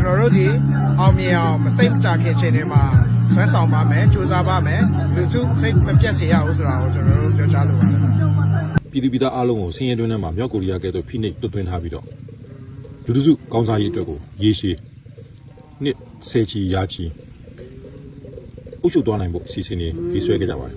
ကျွန်တော်တို့ဒီအောင်မြင်အောင်မသိမကြခင်ချိန်တွေမှာဆွဲဆောင်ပါမယ်စူးစမ်းပါမယ်လူစုစိတ်မပြတ်စေရဘူးဆိုတာကိုကျွန်တော်တို့ပြောကြားလိုပါတယ်ပြည်သူပြည်သားအားလုံးကိုဆင်းရဲတွင်းထဲမှာမြောက်ကိုရီးယားကဲ့သို့ဖိနှိပ်တွတ်သွင်းထားပြီးတော့လူထုစုကောင်းစားရေးအတွက်ကိုရေရှည်နှစ်ဆယ်ချီရာချီအုပ်ချုပ်သွားနိုင်ဖို့အစီအစဉ်တွေရေးဆွဲခဲ့ကြပါတယ်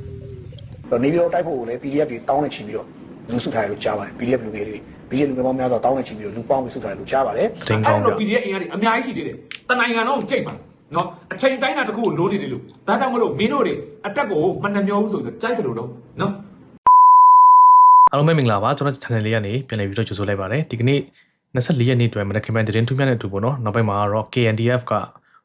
တော့နေပြည်တော်တိုက်ဖို့ကိုလည်း PDF တွေတောင်းနေချင်ပြီးတော့လူစုထားရလို့ကြားပါတယ် PDF လူငယ်တွေ PDF လူငယ်ပေါင်းများစွာတောင်းနေချင်ပြီးတော့လူပေါင်းပြီးစုထားရလို့ကြားပါတယ်တင်အဲ့ကောင်းပြတော့ PDF အင်အားတွေအများကြီးရှိသေးတယ်တနိုင်ငံတော့ကြိတ်ပါနော်အချိန်တိုင်းတာတစ်ခုကိုလိုနေတယ်လို့ဒါကြောင့်မလို့မင်းတို့တွေအတက်ကိုမနှမျောဘူးဆိုတော့ကြိုက်တယ်လို့တော့နော်အားလုံးပဲမင်္ဂလာပါကျွန်တော် channel လေးကနေပြန်လည်ပြီးတော့ကြိုဆိုလိုက်ပါတယ်ဒီကနေ့24ရက်နေ့အတွက်မနက်ခင်းပိုင်းသတင်းထူးမြတ်တဲ့အတူပေါ့နော်နောက်ပိုင်းမှာတော့ KNDF က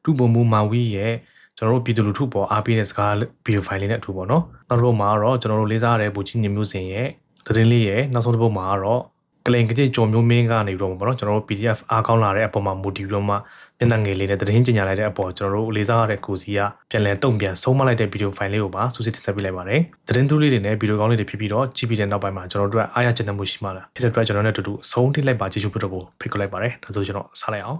ဒုဗိုလ်မှူးမောင်ဝီရဲ့ကျွန်တော်တို့ပြည်သူလူထုပေါ်အားပေးတဲ့စကားဗီဒီယိုဖိုင်လေးနဲ့အတူပေါ့နော်နောက်တစ်ပုဒ်မှာတော့ကျွန်တော်တို့လေးစားရတဲ့ဘူကြီးညမျိုးစင်ရဲ့သတင်းလေးရဲ့နောက်ဆုံးတစ်ပုဒ်မှာတော့ ကလင်ကကြိကြော်မျိုးမင်းကနေပြီးတော့ပေါ့နော်ကျွန်တော်တို့ PDF အားကောင်းလာတဲ့အပေါ်မှာ motive ပြီးတော့မှမျက်နှာငယ်လေးနဲ့သတင်းကြေညာလိုက်တဲ့အပေါ်ကျွန်တော်တို့လေးစားရတဲ့ကိုစီကပြန်လည်တုံ့ပြန်ဆုံးမလိုက်တဲ့ဗီဒီယိုဖိုင်လေးကိုပါစူးစစ်တင်ဆက်ပေးလိုက်ပါတယ်သတင်းသူလေးတွေနဲ့ဗီဒီယိုကောင်းလေးတွေဖြစ်ပြီးတော့ကြည့်ပြီးတဲ့နောက်ပိုင်းမှာကျွန်တော်တို့ကအားရကျဉ်းမှုရှိမှလားဖြစ်တဲ့အတွက်ကျွန်တော်တို့နဲ့အတူတူအဆုံးထိလိုက်ပါကြည့်ရှုဖို့တော့ကိုဖိတ်ခေါ်လိုက်ပါတယ်ဒါဆိုကျွန်တော်စလိုက်အောင်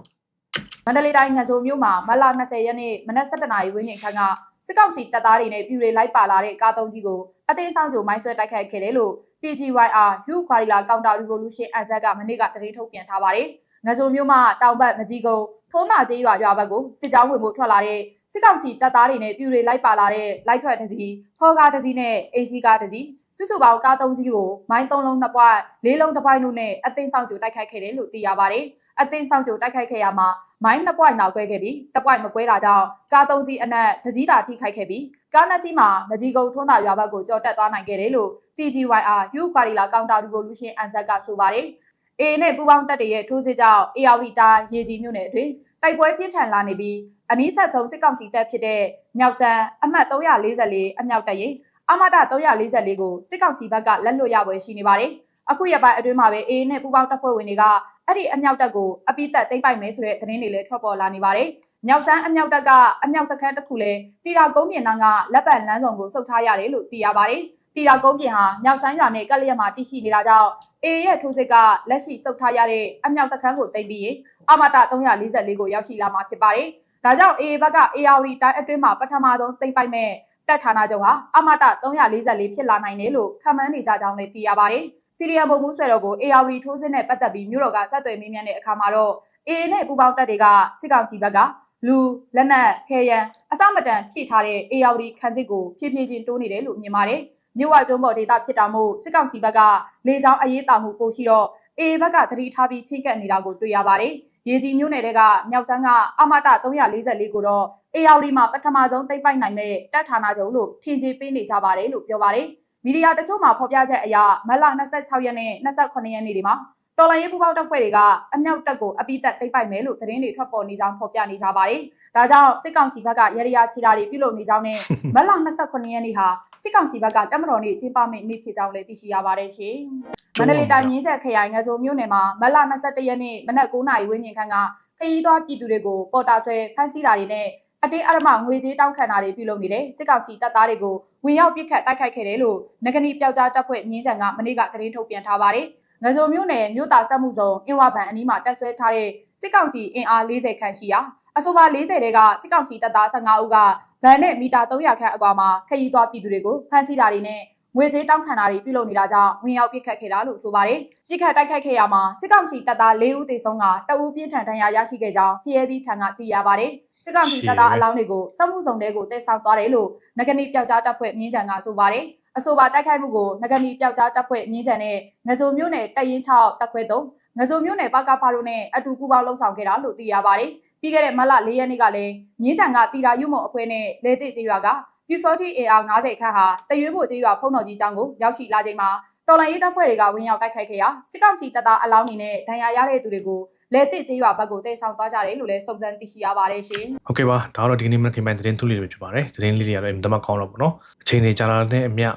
မန္တလေးတိုင်းငဆိုမြို့မှာမတ်လ20ရက်နေ့မနက်7:00နာရီဝန်းကျင်ခန့်ကစစ်ကောင်စီတပ်သားတွေနဲ့ပြည်တွေလိုက်ပါလာတဲ့ကားသုံးကြီးကို အသေးဆောင်ကြိုမိုင်းဆွဲတိုက်ခိုက်ခဲ့တယ်လို့ TGYR Youth Guerrilla Counter Revolution အဆက်ကမနေ့ကသတင်းထုတ်ပြန်ထားပါတယ်။ငဆိုမြို့မှာတောင်ဘက်မကြီးကုန်းထုံးမာကျေးရွာရွာဘက်ကိုစစ်ကြောင်းဝင်မှုထွက်လာတဲ့စစ်ကောင်စီတပ်သားတွေနဲ့ပြည်တွေလိုက်ပါလာတဲ့လိုက်ထွက်တစ်စီးဟောကားတစ်စီးနဲ့ AC ကားတစ်စီးစုစုပေါင်းကားသုံးစီးကိုမိုင်းသုံးလုံးနှစ်ပွိုင်းလေးလုံးတစ်ပွိုင်းတို့နဲ့အသိမ်းဆောင်ကြိုတိုက်ခိုက်ခဲ့တယ်လို့သိရပါတယ်။ အသိမ်းဆောင်ကြိုတိုက်ခိုက်ခဲ့ရမှာမိုင်းနှစ်ပွိုင်းနောက်ကွဲခဲ့ပြီးတစ်ပွိုင်းမကွဲတာကြောင့်ကားသုံးစီးအနက်တစ်စီးသာထိခိုက်ခဲ့ပြီးကားနှစ်စီးမှာမကြီးကုန်းထွန်းတာရွာဘက်ကိုကြော်တက်သွားနိုင်ခဲ့တယ်လို့ TGYR Youth Guerrilla Counter Revolution အန်ဆက်ကဆိုပါတယ်။ A နဲ့ပူပေါင်းတပ်တွေရဲ့ထိုးစစ်ကြောင့် AR တိုင်းရေကြီးမြို့နယ်အတွင်းတိုက်ပွဲပြင်းထန်လာနေပြီးအနည်းဆက်ဆုံးစစ်ကောင်စီတပ်ဖြစ်တဲ့မြောက်ဆန်းအမှတ်344အမြောက်တပ်ရင်အမတာ344ကိုစစ်ကောင်စီဘက်ကလက်လွတ်ရပွဲရှိနေပါတယ်။အခုရပိုင်းအတွင်းမှာပဲ A နဲ့ပူပေါင်းတပ်ဖွဲ့ဝင်တွေက အဲ့ဒီအမြောက်တပ်ကိုအပိသက်သိမ်းပိုက်မယ်ဆိုတဲ့သတင်းတွေလည်းထွက်ပေါ်လာနေပါတယ်။မြောက်ဆန်းအမြောက်တပ်ကအမြောက်စခန်းတစ်ခုလည်းတီတာကုန်းပြင်နာကလက်ပံလမ်းဆောင်ကိုစုပ်ထားရတယ်လို့သိရပါတယ်။တီတာကုန်းပြင်ဟာမြောက်ဆန်းရွာနဲ့ကက်လျက်မှာတည်ရှိနေတာကြောင့် A ရဲ့ထိုးစစ်ကလက်ရှိစုပ်ထားရတဲ့အမြောက်စခန်းကိုသိမ်းပြီးရင်အမတာ344ကိုရောက်ရှိလာမှာဖြစ်ပါတယ်။ဒါကြောင့် A ဘက်က AR တိုင်းအတွင်းမှာပထမဆုံးသိမ်းပိုက်မဲ့တပ်ဌာနချုပ်ဟာအမတာ344ဖြစ်လာနိုင်တယ်လို့ခန့်မှန်းနေကြကြောင်းလည်းသိရပါတယ်။ စီရီယံဘုံမှုဆွဲတော်ကို AR ထိုးစစ်နဲ့ပတ်သက်ပြီးမြို့တော်ကဆက်သွယ်မေးမြန်းတဲ့အခါမှာတော့ A နဲ့ပူပေါင်းတပ်တွေကစစ်ကောင်စီဘက်ကလူလက်နက်ခဲယံအစမတန်ဖြည့်ထားတဲ့ AR ခန်းစစ်ကိုဖြည်းဖြည်းချင်းတိုးနေတယ်လို့မြင်ပါတယ်။မြို့ဝကျွန်းပေါ်ဒေတာဖြစ်တာမို့စစ်ကောင်စီဘက်ကလေကြောင်းအရေးတာမှုပိုရှိတော့ A ဘက်ကသတိထားပြီးချင်းကပ်နေတာကိုတွေ့ရပါတယ်။ရေကြီးမြို့နယ်တဲကမြောက်ဆန်းကအမတာ344ကိုတော့ AR မှာပထမဆုံးသိမ့်ပိုက်နိုင်မဲ့တပ်ဌာနချုပ်လို့ထင်ကြေးပေးနေကြပါတယ်လို့ပြောပါတယ်။ မီဒီယာတချို့မှာဖော်ပြချက်အရမတ်လ26ရက်နဲ့28ရက်နေ့တွေမှာတော်လိုင်းရေးပူပေါင်းတပ်ဖွဲ့တွေကအမြောက်တပ်ကိုအပိသက်သိမ့်ပိုက်မယ်လို့သတင်းတွေထွက်ပေါ်နေကြောင်းဖော်ပြနေကြပါတယ်။ဒါကြောင့်စစ်ကောင်စီဘက်ကရရယာချီတာတွေပြုလုပ်နေကြောင်းနဲ့မတ်လ28ရက်နေ့ဟာစစ်ကောင်စီဘက်ကတပ်မတော်နေ့ကျင်းပမယ့်နေ့ဖြစ်ကြောင်းလည်းသိရှိရပါတယ်ရှင်။မန္တလေးတိုင်းမြင်းချက်ခရိုင်ငဆိုမြို့နယ်မှာမတ်လ22ရက်နေ့မနက်9:00နာရီဝန်းကျင်ခန့်ကခရီးသွားပြည်သူတွေကိုပေါ်တာဆွဲဖမ်းဆီးတာတွေနဲ့ အတင်းအဓမ္မငွေကြေးတောင်းခံတာတွေပြုလုပ်နေတဲ့စစ်ကောင်စီတပ်သားတွေကိုဝင်ရောက်ပစ်ခတ်တိုက်ခိုက်ခဲ့တယ်လို့ငကနီပျောက်ကြားတပ်ဖွဲ့မြင်းချံကမနေ့ကသတင်းထုတ်ပြန်ထားပါတယ်။ငဆိုမြို့နယ်မြို့တာဆက်မှုဆောင်အင်ဝါဘန်အနီးမှာတပ်ဆွဲထားတဲ့စစ်ကောင်စီအင်အား40ခန့်ရှိရာအဆိုပါ40တဲကစစ်ကောင်စီတပ်သား15ဦးကဗန်နဲ့မီတာ300ခန့်အကွာမှာခရီးသွားပြည်သူတွေကိုဖမ်းဆီးတာတွေနဲ့ငွေကြေးတောင်းခံတာတွေပြုလုပ်နေတာကြောင့်ဝင်ရောက်ပစ်ခတ်ခဲ့တာလို့ဆိုပါတယ်။ပစ်ခတ်တိုက်ခိုက်ခဲ့ရမှာစစ်ကောင်စီတပ်သား၄ဦးသေဆုံးကတအူးပြင်းထန်ဒဏ်ရာရရှိခဲ့ကြောင်းဖျဲသီးထံကသိရပါတယ်။ စစ်ကောင်စီတပ်သားအလောင်းတွေကိုစက်မှုဆောင်တဲကိုတည်ဆောက်သွားတယ်လို့ငကနီပျောက်ကြားတပ်ဖွဲ့မြင်းကြံကဆိုပါတယ်။အဆိုပါတိုက်ခိုက်မှုကိုငကနီပျောက်ကြားတပ်ဖွဲ့မြင်းကြံနဲ့ငဆိုမျိုးနယ်တပ်ရင်း6တပ်ခွဲ3ငဆိုမျိုးနယ်ပကဖာတို့နဲ့အတူပူးပေါင်းလှုပ်ဆောင်ခဲ့တာလို့သိရပါတယ်။ပြီးခဲ့တဲ့မတ်လ၄ရက်နေ့ကလည်းမြင်းကြံကတီတာယူမုံအဖွဲ့နဲ့လေတိကျေးရွာကပြူစောတိ AR 90ခန့်ဟာတရွေးဖို့ကျေးရွာဖုံတော်ကြီးကျောင်းကိုရောက်ရှိလာချိန်မှာတော်လိုင်းရေးတပ်ဖွဲ့တွေကဝင်ရောက်တိုက်ခိုက်ခဲ့ရာစစ်ကောင်စီတပ်သားအလောင်းတွေနဲ့ဒဏ်ရာရတဲ့သူတွေကို လေတိကျေးရွာဘက်ကိုတိတ်ဆောင်သွားကြတယ်လို့လည်းစုံစမ်းသိရှိရပါတယ်ရှင်။ဟုတ်ကဲ့ပါဒါကတော့ဒီကနေ့မနက်ခင်းပိုင်းသတင်းထူးလေးတွေဖြစ်ပါတယ်သတင်းလေးတွေကတော့အင်မတန်မှကောင်းတော့ပေါ့နော်အချိန်တွေကြာလာတဲ့အမျှ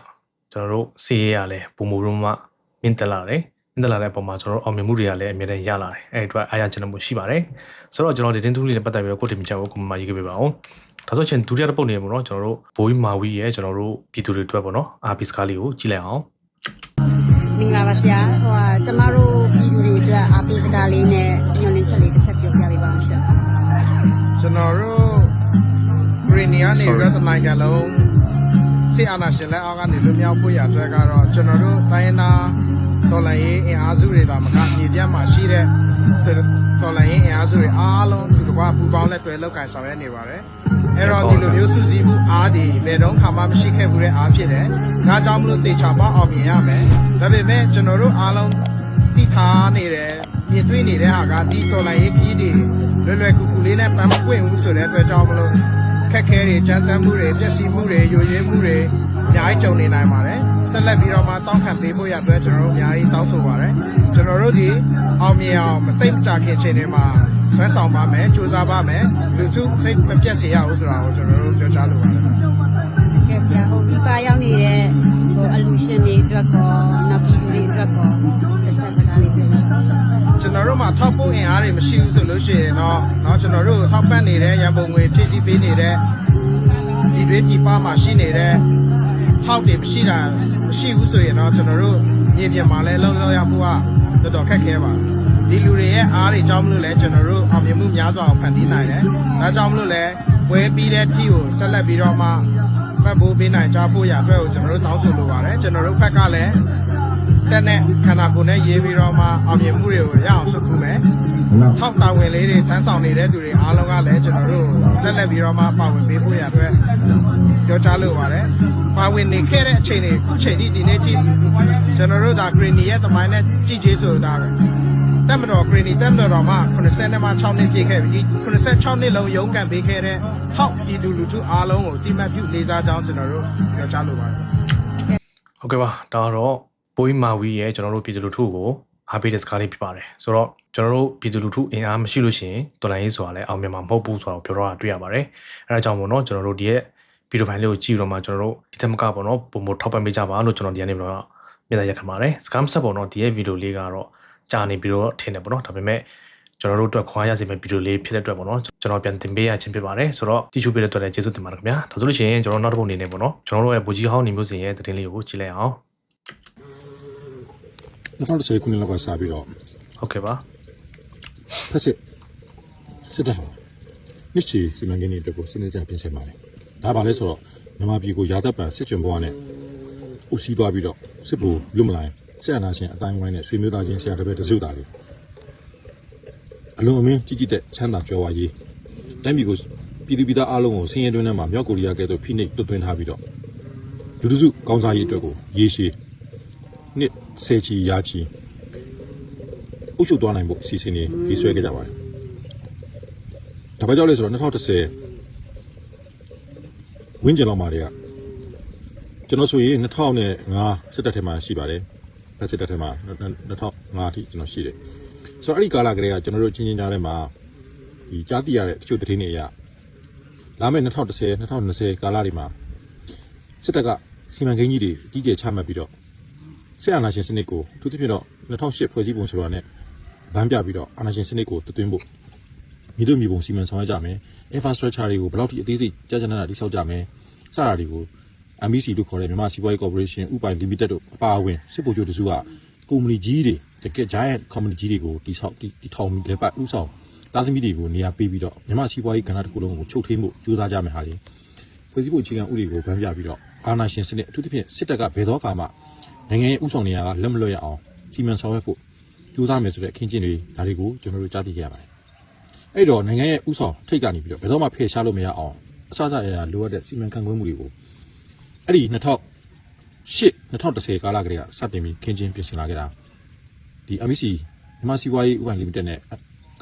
ကျွန်တော်တို့စီးရရလဲပုံမူရုံးမှမြင့်တက်လာတယ်မြင့်တက်လာတဲ့အပေါ်မှာကျွန်တော်တို့အောင်မြင်မှုတွေကလည်းအမြဲတမ်းရလာတယ်အဲ့ဒီအတွက်အားရချင်မှုရှိပါတယ်ဆိုတော့ကျွန်တော်ဒီသတင်းထူးလေးနဲ့ပတ်သက်ပြီးတော့ကိုတင်ပြချောက်ကိုမမရေးခဲ့ပေးပါအောင်ဒါဆိုချင်းဒုတိယတစ်ပုတ်နေပေါ့နော်ကျွန်တော်တို့ဘိုးကြီးမာဝီရဲ့ကျွန်တော်တို့ပြည်သူတွေအတွက်ပေါ့နော်အာပီစကားလေးကိုကြည့်လိုက်အောင်မင်္ဂလာပါဆရာဟိုဟာကျမတို့ပြည်သူတွေ အတွက်အားပေးစကားလေးနဲ့ညွှန်လင်းချက်လေးတစ်ချက်ပြောပြပေးပါဦးရှင်တော်တို့ဂရီနီကနေရတနိုင်ငံလုံးစစ်အာဏာရှင်လက်အောက်ကနေလူမျိုးဖို့ရအတွက်ကတော့ကျွန်တော်တို့တိုင်းရင်းသားတော်လှန်ရေးအင်အားစုတွေသာမကမြေပြတ်မှာရှိတဲ့တော်လှန်ရေးအင်အားစုတွေအားလုံးဒီကဘာပူပေါင်းလက်တွဲလောက်ကန်ဆောင်ရွက်နေပါတယ်အဲ့တော့ဒီလိုမျိုးစုစည်းမှုအားဒီဘယ်တော့မှမရှိခဲ့ဘူးတဲ့အားဖြစ်တယ်ဒါကြောင့်မလို့တေချာမအောင်မြင်ရမယ်ဒါပေမဲ့ကျွန်တော်တို့အားလုံး သိထားနေတယ်မြင်တွေ့နေတဲ့ဟာကဒီတော်လှန်ရေးကြီးတွေလွယ်လွယ်ကူကူလေးနဲ့ပန်းမပွင့်ဘူးဆိုတဲ့အတွက်ကြောင့်မလို့ခက်ခဲတွေကြမ်းတမ်းမှုတွေပျက်စီးမှုတွေယိုယွင်းမှုတွေအများကြီးကြုံနေနိုင်ပါတယ်ဆက်လက်ပြီးတော့မှတောင်းခံပေးဖို့ရအတွက်ကျွန်တော်တို့အများကြီးတောင်းဆိုပါတယ်ကျွန်တော်တို့ဒီအောင်မြင်အောင်မသိမကြခင်ချိန်တွေမှာဆွဲဆောင်ပါမယ်စူးစမ်းပါမယ်လူစုစိတ်မပြတ်စေရဘူးဆိုတာကိုကျွန်တော်တို့ပြောကြားလိုပါတယ်ကဲဆရာဟိုဒီပါရောက်နေတဲ့ဟိုအလူရှင်တွေအတွက်ကောနောက်ပြည်သူတွေအတွက်ကောတစ်ချက်စကားလေးပြောပါ ကျွန်တော်တို့မှာထောက်ပို့အင်အားတွေမရှိဘူးဆိုလို့ရှိရင်တော့เนาะကျွန်တော်တို့ထောက်ပံ့နေတဲ့ရန်ပုံငွေဖြည့်ဆည်းပေးနေတဲ့ဒီတွေပြည်ပမှာရှိနေတဲ့ထောက်တွေမရှိတာမရှိဘူးဆိုရင်တော့ကျွန်တော်တို့မြေပြင်မှာလည်းလုံးလုံးရဖို့ကတော်တော်ခက်ခဲပါဒီလူတွေရဲ့အားတွေကြောင့်မလို့လဲကျွန်တော်တို့အောင်မြင်မှုများစွာဖန်တီးနိုင်တယ်ဒါကြောင့်မလို့လဲဝဲပြီးတဲ့ ठी ကိုဆက်လက်ပြီးတော့မှဖတ်ဖို့ပေးနိုင်ကြဖို့ရအတွက်ကိုကျွန်တော်တို့တောင်းဆိုလိုပါတယ်ကျွန်တော်တို့ဘက်ကလည်း တက်နဲ့ခန္ဓာကိုယ်နဲ့ရေးပြီးတော့မှအောင်မြင်မှုတွေကိုရအောင်ဆွတ်ခူးမယ်။ထောက်တာဝန်လေးတွေထမ်းဆောင်နေတဲ့သူတွေအားလုံးကလည်းကျွန်တော်တို့ဆက်လက်ပြီးတော့မှပါဝင်ပေးဖို့ရအတွက်ပြောကြားလိုပါတယ်။ပါဝင်နေခဲ့တဲ့အချိန်တွေအခုချိန်ထိဒီနေ့ထိကျွန်တော်တို့ဒါ Green ရဲ့သမိုင်းနဲ့ကြည်ကြီးဆိုတာပဲ။တက်မတော် Green တက်မတော်မှ90နဲ့မှ6နှစ်ပြည့်ခဲ့ပြီ။96နှစ်လုံးရုန်းကန်ပေးခဲ့တဲ့ထောက်ပြည်သူလူထုအားလုံးကိုတိမှတ်ပြုလေးစားကြောင်းကျွန်တော်တို့ပြောကြားလိုပါတယ်။ဟုတ်ကဲ့ပါဒါကတော့ ဘိုးမာဝီရဲ့ကျွန်တော်တို့ပြည်သူလူထုကိုအားပေးတဲ့စကားလေးဖြစ်ပါတယ်ဆိုတော့ကျွန်တော်တို့ပြည်သူလူထုအင်အားမရှိလို့ရှိရင်တော်လိုင်းရေးဆိုတာလည်းအောင်မြင်မှာမဟုတ်ဘူးဆိုတော့ပြောတော့တာတွေ့ရပါတယ်အဲဒါကြောင့်မို့တော့ကျွန်တော်တို့ဒီရဲ့ဗီဒီယိုဖိုင်လေးကိုကြည့်တော့မှကျွန်တော်တို့ဒီထက်မကပေါ့နော်ပုံမထောက်ပံ့ပေးကြပါလို့ကျွန်တော်ဒီကနေ့တော့မြင်သာရက်ခံပါတယ်စကားမဆက်ပေါ့နော်ဒီရဲ့ဗီဒီယိုလေးကတော့ကြာနေပြီးတော့ထင်တယ်ပေါ့နော်ဒါပေမဲ့ကျွန်တော်တို့အတွက်ခွာရစေမယ့်ဗီဒီယိုလေးဖြစ်တဲ့အတွက်ပေါ့နော်ကျွန်တော်ပြန်တင်ပေးရခြင်းဖြစ်ပါတယ်ဆိုတော့ကြည့်ရှုပေးတဲ့အတွက်လည်းကျေးဇူးတင်ပါတယ်ခင်ဗျာဒါဆိုလို့ရှိရင်ကျွန်တော်နောက်တစ်ပုတ်အနေနဲ့ပေါ့နော်ကျွန်တော်တို့ရဲ့ဘူကြီးဟောင်းနေမျိုးစင်ရဲ့သတင်းလေးကိုကြည့်လိုက်အောင် 2010ခုနှစ်လောက်ကစပြီးတော့ဟုတ်ကဲ့ပါဖက်စစ်စစ်တပ်ဟာနှစ်ချီစီမံကိန်းတွေအတွက်ကိုစနစ်တကျပြင်ဆင်ပါတယ်ဒါပါလဲဆိုတော့မြန်မာပြည်ကိုရာသက်ပံစစ်ကြုံဘဝနဲ့ဥစည်းသွားပြီးတော့စစ်ဘူလွတ်မလိုင်းဆက်အနာရှင်အတိုင်းဝိုင်းနဲ့ဆွေမျိုးသားချင်းဆရာတစ်ပည့်တစုသားလေးအလုံးအမင်းကြီးကြီးတဲ့ချမ်းသာကြွယ်ဝရေးတိုင်းပြည်ကိုပြည်သူပြည်သားအားလုံးကိုဆင်းရဲတွင်းထဲမှာမြောက်ကိုရီးယားကဲ့သို့ဖိနှိပ်တွတ်သွင်းထားပြီးတော့လူတစုကောင်းစားရေးအတွက်ကိုရေရှည်နှစ် ဆယ်ချီရာချီအုပ်ချုပ်သွားနိုင်ဖို့အစီအစဉ်တွေကြီးဆွဲခဲ့ကြပါတယ်။ဒါပဲကြောင့်လဲဆိုတော့2010ဝင်းကျင်လောက်မှာတည်းကကျွန်တော်ဆိုရင်2005စစ်တပ်ထဲမှာရှိပါတယ်။ဖက်စစ်တပ်ထဲမှာ2005အထိကျွန်တော်ရှိတယ်။ဆိုတော့အဲ့ဒီကာလကလေးကကျွန်တော်တို့ချင်းချင်းကြားထဲမှာဒီကြားသိရတဲ့တချို့သတင်းတွေအရလာမယ့်2010 2020ကာလတွေမှာစစ်တပ်ကစီမံကိန်းကြီးတွေအကြီးကျယ်ချမှတ်ပြီးတော့ စစ်အာဏာရှင်စနစ်ကိုအထူးသဖြင့်တော့2008ဖွဲ့စည်းပုံဆိုတာနဲ့ဗန်းပြပြီးတော့အာဏာရှင်စနစ်ကိုတသွင်းဖို့မြေတို့မြေပုံစီမံဆောင်ရွက်ကြမယ် infrastructure တွေကိုဘယ်လောက်ထိအသေးစိတ်ကြာကြာနာနာတိစောက်ကြမယ်စတာတွေကို MBC လို့ခေါ်တဲ့မြန်မာစီးပွားရေးကော်ပိုရေးရှင်းဥပိုင် limited တို့အပါအဝင်စစ်ဗိုလ်ချုပ်တစုကကုမ္ပဏီကြီးတွေတကယ် giant company ကြီးတွေကိုတိစောက်တိထောင်လက်ပတ်ဥဆောင်သားသမီးတွေကိုနေရာပေးပြီးတော့မြန်မာစီးပွားရေးကဏ္ဍတစ်ခုလုံးကိုချုပ်ထိန်ဖို့ကြိုးစားကြမယ်ဟာလေဖွဲ့စည်းပုံအခြေခံဥပဒေကိုဗန်းပြပြီးတော့အာဏာရှင်စနစ်အထူးသဖြင့်စစ်တပ်ကဘယ်တော့မှ နိုင်ငံရေးဥဆောင်နေရာကလက်မလွတ်ရအောင်စီမံဆောင်ရွက်ဖို့ကြိုးစားမယ်ဆိုတဲ့အခင်းကျင်းတွေဒါတွေကိုကျွန်တော်တို့ကြားသိခဲ့ရပါတယ်။အဲ့တော့နိုင်ငံရဲ့ဥဆောင်ထိတ်ကနေပြီးတော့ဘယ်တော့မှဖယ်ရှားလို့မရအောင်အစစအရာလိုအပ်တဲ့စီမံခန့်ခွဲမှုတွေကိုအဲ့ဒီ2008 2010ကာလကတည်းကစတင်ပြီးခင်းကျင်းပြင်ဆင်လာခဲ့တာဒီ MBC မြန်မာစီးပွားရေးဥပဒေ limited နဲ့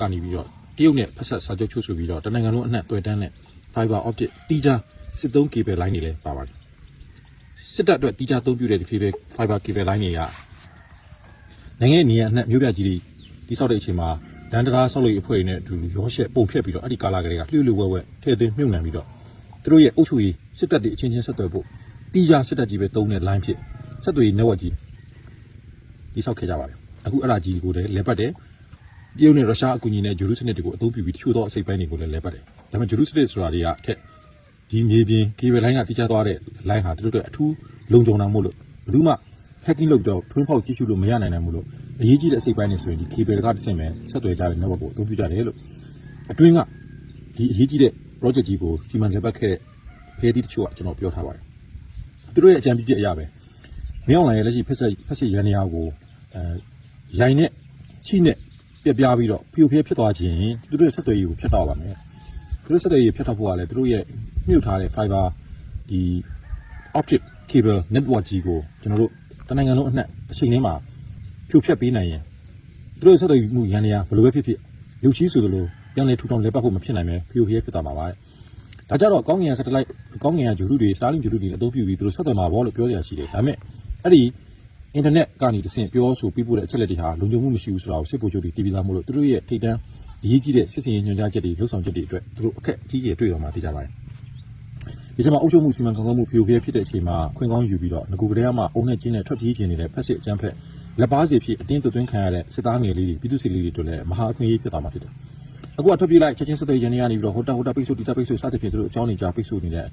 ကနေပြီးတော့တရုတ်နဲ့ဖက်ဆက်စာချုပ်ချုပ်ဆိုပြီးတော့တနိုင်ငံလုံးအနှံ့တွေ့တန်းတဲ့ fiber optic တီးခြားစစ်သုံး cable line တွေလည်းပါပါတယ်။ စစ်တပ်အတွက်တီးခြားအသုံးပြုတဲ့ဒီ fiber fiber cable line တွေကနိုင်ငံရဲ့နေရာအနှံ့မြို့ပြကြီးတွေတိဆောက်တဲ့အချိန်မှာဒန်တရာဆောက်လို့အဖွဲ့တွေနဲ့အတူရောရှက်ပုံဖြတ်ပြီးတော့အဲ့ဒီကာလာကလေးကလှူလှူဝဲဝဲထည့်သွင်းမြုပ်နှံပြီးတော့သူတို့ရဲ့အုပ်ချုပ်ရေးစစ်တပ်တွေအချင်းချင်းဆက်သွယ်ဖို့တီးခြားစစ်တပ်ကြီးပဲတုံးတဲ့ line ဖြစ်ဆက်သွယ်ရေး network ကြီးတိဆောက်ခဲ့ကြပါတယ်အခုအဲ့ဒါကြီးကိုလည်းလဲပတ်တယ်တရုတ်နဲ့ရုရှားအကူအညီနဲ့ဂျေရုစနစ်တွေကိုအသုံးပြုပြီးတချို့သောအစိပ်ပိုင်းတွေကိုလည်းလဲပတ်တယ်ဒါပေမဲ့ဂျေရုစနစ်ဆိုတာတွေကအထက် ဒီမြေပြင်ကေဘယ်လိုင်းကတိကျသွားတဲ့ line ဟာသူတို့အတွက်အထူးလုံခြုံတာမို့လို့ဘယ်သူမှ hacking လုပ်တော့ထွန်းဖောက်ကြည့်ရှုလို့မရနိုင်နိုင်ဘူးလို့အရေးကြီးတဲ့အစိပ်ပိုင်းတွေဆိုရင်ဒီ cable ကတစ်ဆင့်ပဲဆက်သွယ်ကြတဲ့ network ကိုအသုံးပြုကြတယ်လို့အတွင်းကဒီဒီအရေးကြီးတဲ့ project ကြီးကိုစီမံလည်ပတ်ခဲ့တဲ့ဖဲသီးတချို့ကကျွန်တော်ပြောထားပါတယ်သူတို့ရဲ့အကြံပြုချက်အရာပဲမင်းအောင်လိုင်ရဲ့လက်ရှိဖက်ဆက်ဖက်ဆက်ရန်နေရာကိုအဲရိုင်နဲ့ချိနဲ့ပြက်ပြားပြီးတော့ဖျို့ဖျက်ဖြစ်သွားခြင်းသူတို့ရဲ့ဆက်သွယ်ရေးကိုဖျက်တော့ပါမယ်သူ တို့ဆက်သွယ်ရေးဖျက်တော့ဖို့ကလည်းသူတို့ရဲ့မြုပ်ထားတဲ့ fiber ဒီ optic cable network ကြီးကိုကျွန်တော်တို့တနိုင်ငံလုံးအနှံ့အချိန်လေးမှာဖြိုဖျက်ပေးနိုင်ရင်သူတို့ဆက်သွယ်မှုရန်နေရာဘယ်လိုပဲဖြစ်ဖြစ်လူချီးဆိုသလိုပြန်လည်ထူထောင်လဲပတ်ဖို့မဖြစ်နိုင်ပဲဖျိုဖျက်ဖြစ်သွားမှာပါတဲ့ဒါကြတော့ကောင်းကင် satellite ကောင်းကင်ကဂျူရုတွေ Starlink ဂျူရုတွေအသုံးပြုပြီးသူတို့ဆက်သွယ်မှာပေါ့လို့ပြောကြရရှိတယ်ဒါပေမဲ့အဲ့ဒီအင်တာနက်ကနေတဆင့်ပြောဆိုပြပို့တဲ့အချက်လက်တွေဟာလုံခြုံမှုမရှိဘူးဆိုတာကိုစစ်ဗိုလ်ချုပ်တွေတည်ပြီးသားမို့လို့သူတို့ရဲ့ထိတ်တန်း အရေးကြီးတဲ့စစ်စင်ရေးညွှန်ကြားချက်တွေလှုပ်ဆောင်ချက်တွေအတွက်သူတို့အခက်အကြီးကြီးတွေ့ရမှာသိကြပါတယ်ဒီချိန်မှာအုပ်ချုပ်မှုစီမံခန့်ခွဲမှုဖြိုဖျက်ဖြစ်တဲ့အချိန်မှာခွင့်ကောင်းယူပြီးတော့ငကူကလေးကမှအုံနဲ့ကျင်းနဲ့ထွက်ပြေးခြင်းနေတဲ့ဖက်စစ်အကြမ်းဖက်လက်ပါစီဖြစ်အတင်းသွင်းခံရတဲ့စစ်သားငယ်လေးတွေပြည်သူစစ်လေးတွေတို့လည်းမဟာအခွင့်အရေးဖြစ်သွားမှာဖြစ်တယ်။အခုကထွက်ပြေးလိုက်ချက်ချင်းစစ်တွေရန်နေရနေပြီးတော့ဟိုတာဟိုတာပိတ်ဆို့ဒီတာပိတ်ဆို့စသဖြင့်တို့အကြောင်းနေကြပိတ်ဆို့နေတဲ့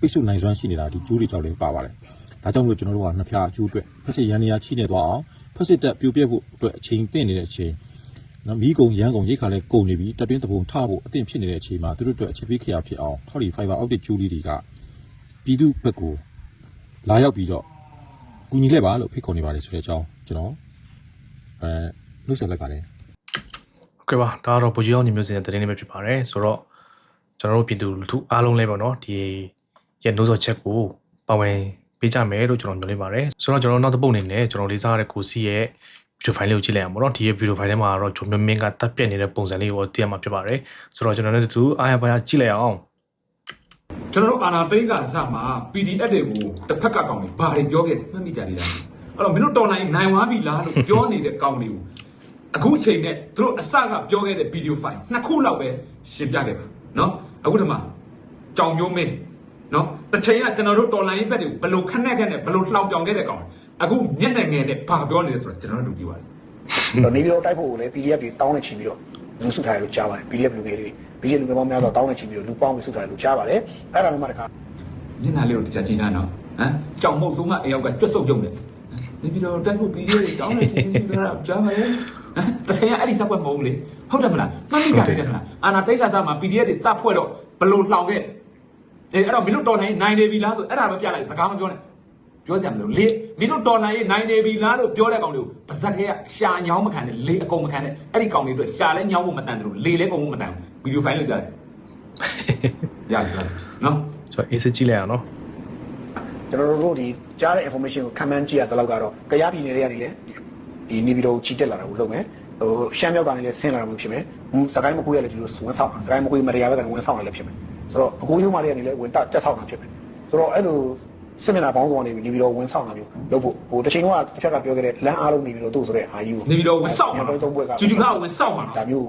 ပိတ်ဆို့နိုင်စွမ်းရှိနေတာဒီကျိုးတွေကြောင့်လည်းပါပါတယ်။ဒါကြောင့်မလို့ကျွန်တော်တို့ကနှစ်ဖျားအကျိုးအတွက်ဖက်စစ်ရန်နေရချိနေသွားအောင်ဖက်စစ်တပ်ပြိုပြက်ဖို့အတွက်အချိန်တင့်နေတဲ့အချိန် နော်မီးကုံရန်ကုံရိတ်ခါလဲကုံနေပြီးတပ်တွင်းတပုံထဖို့အသင့်ဖြစ်နေတဲ့အချိန်မှာသူတို့အတွက်အခြေပေးခရဖြစ်အောင်ဟောဒီ fiber optic ကျိုးလေးတွေကပြည်သူဘက်ကိုလာရောက်ပြီးတော့ကူညီလိုက်ပါလို့ဖိတ်ခေါ်နေပါတယ်ဆိုတဲ့အကြောင်းကျွန်တော်အဲနှုတ်ဆက်လိုက်ပါတယ်ဟုတ်ကဲ့ပါဒါကတော့ဗိုလ်ကြီးအောင်ညီမျိုးစင်တဲ့သတင်းလေးပဲဖြစ်ပါတယ်ဆိုတော့ကျွန်တော်တို့ပြည်သူလူထုအားလုံးလည်းပေါ့နော်ဒီရဲ့နှိုးဆော်ချက်ကိုပါဝင်ပေးကြမယ်လို့ကျွန်တော်မျှော်လင့်ပါတယ်ဆိုတော့ကျွန်တော်နောက်တစ်ပုတ်အနေနဲ့ကျွန်တော်လေးစားရတဲ့ကိုစီရဲ့ video file လေးကိုကြည့်လိုက်အောင်ပေါ့နော်ဒီရဲ့ video file ထဲမှာတော့ဂျုံမင်းမင်းကတပ်ပြက်နေတဲ့ပုံစံလေးကိုသိရမှာဖြစ်ပါတယ်ဆိုတော့ကျွန်တော်လည်းတူအားရပါရကြည့်လိုက်အောင်ကျွန်တော်တို့အာနာသိန်းကစမှာ PDF တွေကိုတစ်ဖက်ကကောင်တွေဘာတွေပြောခဲ့တယ်မှတ်မိကြတယ်လားအဲ့တော့မင်းတို့တော်နိုင်နိုင်သွားပြီလားလို့ပြောနေတဲ့ကောင်တွေကိုအခုအချိန်နဲ့သူတို့အစကပြောခဲ့တဲ့ဗီဒီယိုဖိုင်နှစ်ခုလောက်ပဲရှင်းပြခဲ့ပါနော်အခုဒီမှာကြောင်မျိုးမင်းနော်တစ်ချိန်ကကျွန်တော်တို့တော်လိုင်းဘက်တွေကိုဘယ်လိုခနဲ့ခနဲ့ဘယ်လိုလှောင်ပြောင်ခဲ့တဲ့ကောင် အခုမျက်နှာငယ်နဲ့ဘာပြောနေလဲဆိုတော့ကျွန်တော်တို့ကြည့်ပါလိမ့်တော့နေပြီးတော့တိုက်ဖို့ကိုလည်း PDF တွေတောင်းနေချင်ပြီးတော့လူစုထားရလို့ကြားပါတယ် PDF လူငယ်တွေ PDF လူငယ်ပေါင်းများစွာတောင်းနေချင်ပြီးတော့လူပေါင်းပြီးစုထားရလို့ကြားပါတယ်အဲ့ဒါမှတခါမျက်နှာလေးကိုတစ်ချက်ကြည့်သားနော်ဟမ်ကြောင်မုတ်ဆုံးမအယောက်ကကြွတ်ဆုပ်ရုံနဲ့နေပြီးတော့တိုက်ဖို့ပြီးလေးတောင်းနေချင်းချင်းဆိုတာကြားပါရဲ့ဟမ်တစ်ချိန်ကအဲ့ဒီစက်ွက်မဟုတ်လေဟုတ်တယ်မလားမှတ်မိကြတယ်မလားအာနာတိတ်ကစားမှာ PDF တွေစဖွဲ့တော့ဘလို့လှောင်ခဲ့အေးအဲ့တော့မင်းတို့တော်နိုင်နိုင်နေပြီလားဆိုအဲ့ဒါပဲပြလိုက်စကားမပြောနဲ့ ပြောစရာမလိုလေမင်းတို့တော်နိုင်ရေးနိုင်နေပြီလားလို့ပြောတဲ့ကောင်တွေကိုပါဇက်ထဲကရှာညောင်းမခံနဲ့လေအကုန်မခံနဲ့အဲ့ဒီကောင်တွေအတွက်ရှာလဲညောင်းဖို့မတန်တယ်လို့လေလဲကုန်ဖို့မတန်ဘူးဗီဒီယိုဖိုင်လို့ကြားတယ်ရတယ်ရတယ်နော်ကျွန်တော် AC ကြည့်လိုက်အောင်နော်ကျွန်တော်တို့ဒီကြားတဲ့ information ကိုခံမှန်းကြည့်ရတဲ့လောက်ကတော့ကြရပြည်နယ်တွေကနေလည်းဒီနေပြည်တော်ကိုချီတက်လာတာကိုလုပ်မယ်ဟိုရှမ်းမြောက်ကနေလည်းဆင်းလာတာမျိုးဖြစ်မယ်စကိုင်းမကွေးရလည်းဒီလိုဝန်ဆောင်စကိုင်းမကွေးမရရဘက်ကဝန်ဆောင်ရလည်းဖြစ်မယ်ဆိုတော့အကူယူမာတွေကနေလည်းဝင်တက်တက်ဆောင်တာဖြစ်မယ်ဆိုတော့အဲ့လို စစ်မျက်နှာပေါင်းစုံနေပြီနေပြည်တော်ဝန်ဆောင်တာမျိုးလုပ်ဖို့ဟိုတစ်ချိန်လုံးကတစ်ခါကပြောခဲ့တဲ့လမ်းအားလုံးနေပြည်တော်တို့ဆိုတဲ့အာယူနေပြီးတော့ဝင်ဆောက်မှာတော့သုံးဘွဲကဂျူဂျူကဝင်ဆောက်မှာဒါမျိုး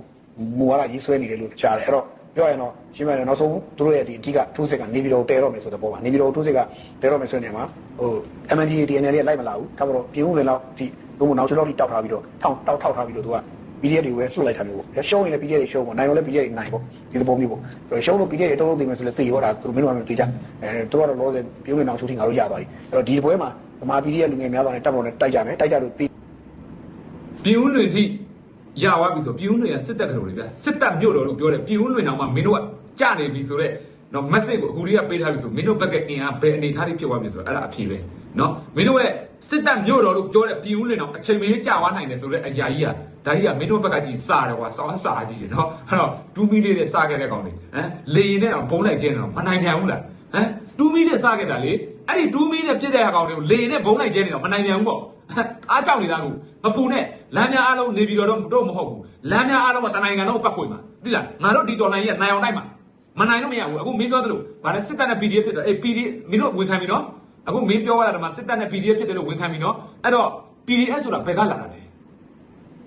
မူဝါဒရေးဆွဲနေတယ်လို့ကြားတယ်အဲ့တော့ပြောရရင်တော့ရှင်းပြရင်နောက်ဆုံးသူတို့ရဲ့ဒီအဓိကထိုးစစ်ကနေပြည်တော်တဲတော့မယ်ဆိုတဲ့ပေါ်ပါနေပြည်တော်ထိုးစစ်ကတဲတော့မယ်ဆိုတဲ့နေရာမှာဟို MNDA DNL လေးလိုက်မလာဘူးဒါပေမဲ့ပြည်ဦးလင်လောက်ဒီဘုံမနောက်ချလောက်ထိတောက်ထားပြီးတော့ထောက်တောက်ထောက်ထားပြီးတော့သူက PDF တွေဝဲလှုပ်လိုက်တာမျိုးပေါ့ရှုံးရင်လည်း PDF တွေရှုံးပေါ့နိုင်ရင်လည်း PDF တွေနိုင်ပေါ့ဒီသဘောမျိုးပေါ့ဆိုတော့ရှုံးလို့ PDF တွေတုံးလုံးသိမယ်ဆိုလည်းသိရောဒါသူတို့မင်းတို့ကမသိကြအဲသူတို့ကတော့လောဆယ်ပြည်ဦးလင်နောက်ချိုးထိငါတို့ရသွားပြီအဲ့တော့ဒီဘွဲမှာဗမာ PDF လူငယ်များစွာနဲ့တပ်မတော်နဲ့တိုက်ကြမယ်တိုက်ကြလို့သိပြည်ဦးလွင်ထိရသွားပြီဆိုပြည်ဦးလွင်ကစစ်တပ်ကလေးတွေဗျစစ်တပ်မြို့တော်လို့ပြောတယ်ပြည်ဦးလွင်တော်မှာမင်းတို့ကကြနေပြီဆိုတော့နော် message ကိုအခုလေးကပေးထားပြီဆိုမင်းတို့ဘက်ကအင်အားဘယ်အနေထားတွေဖြစ်သွားပြီဆိုတော့အဲ့ဒါအဖြေပဲ နော်မင်းတို့ရဲ့စစ်တပ်မြို့တော်လို့ပြောတဲ့ပြည်ဦးလွင်တော်အချိန်မင်းကြာသွားနိုင်တယ်ဆိုတော့အရာကြီးကဒါကြီးကမင်းတို့ဘက်ကကြီးစားတယ်ကွာစောင်းစားကြီးတယ်နော်အဲ့တော့တူးမီလေးတွေစားခဲ့တဲ့ကောင်တွေဟမ်လေရင်နဲ့တော့ဘုံလိုက်ကျင်းတော့မနိုင်ပြန်ဘူးလားဟမ်တူးမီလေးစားခဲ့တာလေအဲ့ဒီတူးမီနဲ့ပြစ်တဲ့ကောင်တွေကိုလေရင်နဲ့ဘုံလိုက်ကျင်းနေတော့မနိုင်ပြန်ဘူးပေါ့အားကြောက်နေတာကိုမပူနဲ့လမ်းများအားလုံးနေပြီးတော့တော့မဟုတ်ဘူးလမ်းများအားလုံးကတနိုင်ငံလုံးပတ်ခွေမှာသိလားငါတို့ဒီတော်လိုင်းကြီးကနိုင်အောင်တိုက်မှာမနိုင်လို့မရဘူးအခုမင်းပြောသလိုဗာလဲစစ်တပ်နဲ့ PDF ဖြစ်တော့အေး PDF မင်းတို့ဝန်ခံပြီနော် အခုမင်းပြောရတာဒီမှာစစ်တပ်နဲ့ PDF ဖြစ်တယ်လို့ဝန်ခံပြီနော်အဲ့တော့ PDF ဆိုတာဘယ်ကလာတာလဲဟဲ့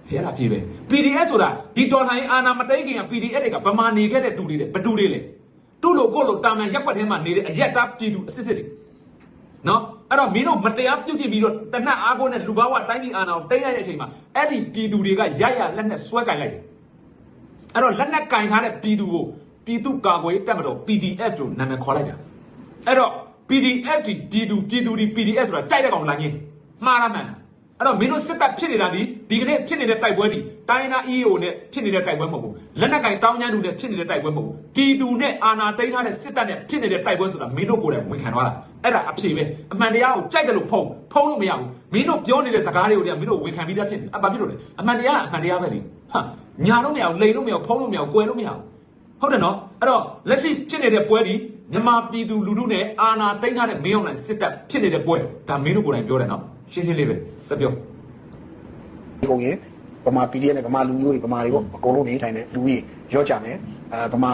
အဲ့ဒါပြေပဲ PDF ဆိုတာဒီတော်လိုင်းအာနာမတိတ်ခင်က PDF တွေကဗမာနေခဲ့တဲ့တူတွေလေဘတူတွေလေတူလို့ကိုလို့တာမန်ရက်ွက်ထဲမှာနေတဲ့အရက်သားပြည်သူအစစ်စစ်တွေနော်အဲ့တော့မင်းတို့မတရားပြုတ်ကြည့်ပြီးတော့တနတ်အားကိုနဲ့လူဘာဝတိုင်းပြည်အာဏာကိုတိမ့်လိုက်တဲ့အချိန်မှာအဲ့ဒီပြည်သူတွေကရရလက်နဲ့ဆွဲကင်လိုက်တယ်အဲ့တော့လက်နဲ့ကင်ထားတဲ့ပြည်သူကိုပြည်သူကာကွယ်တပ်မတော် PDF လို့နာမည်ခေါ်လိုက်တာအဲ့တော့ PDF ဒီပြည်သူပြည်သူဒီ PDF ဆိုတာကြိုက်တဲ့ကောင်လာငင်းမှားရမှန်အဲ့အဲ့တော့မင်းတို့စစ်တပ်ဖြစ်နေတာဒီဒီကနေ့ဖြစ်နေတဲ့တိုက်ပွဲဒီတိုင်းနာ EAO နဲ့ဖြစ်နေတဲ့တိုက်ပွဲမဟုတ်ဘူးလက်နက်ကင်တောင်းကျမ်းသူနဲ့ဖြစ်နေတဲ့တိုက်ပွဲမဟုတ်ဘူးပြည်သူနဲ့အာဏာသိမ်းထားတဲ့စစ်တပ်နဲ့ဖြစ်နေတဲ့တိုက်ပွဲဆိုတာမင်းတို့ကိုယ်တိုင်ဝန်ခံသွားတာအဲ့ဒါအဖြေပဲအမှန်တရားကိုကြိုက်တယ်လို့ဖုံဖုံလို့မရဘူးမင်းတို့ပြောနေတဲ့စကားတွေကိုတည်းကမင်းတို့ဝန်ခံပြီးသားဖြစ်နေအဘာဖြစ်လို့လဲအမှန်တရားကအမှန်တရားပဲလေဟာညာလို့မရဘူးလိန်လို့မရဘူးဖုံလို့မရဘူးကွယ်လို့မရဘူးဟုတ်တယ်နော်အဲ့တော့လက်ရှိဖြစ်နေတဲ့ပွဲဒီ မြန်မာပြည်သူလူထုနဲ့အာဏာသိမ်းထားတဲ့မင်းအောင်လှိုင်စစ်တပ်ဖြစ်နေတဲ့ပွဲဒါမင်းတို့ကိုယ်တိုင်ပြောတယ်နော်ရှင်းရှင်းလေးပဲစက်ပြောဒီကုန်ရင်ဗမာ PDF နဲ့ဗမာလူမျိုးတွေဗမာတွေပေါ့အကုန်လုံးနေထိုင်တဲ့လူကြီးရော့ကြမယ်အဲဗမာ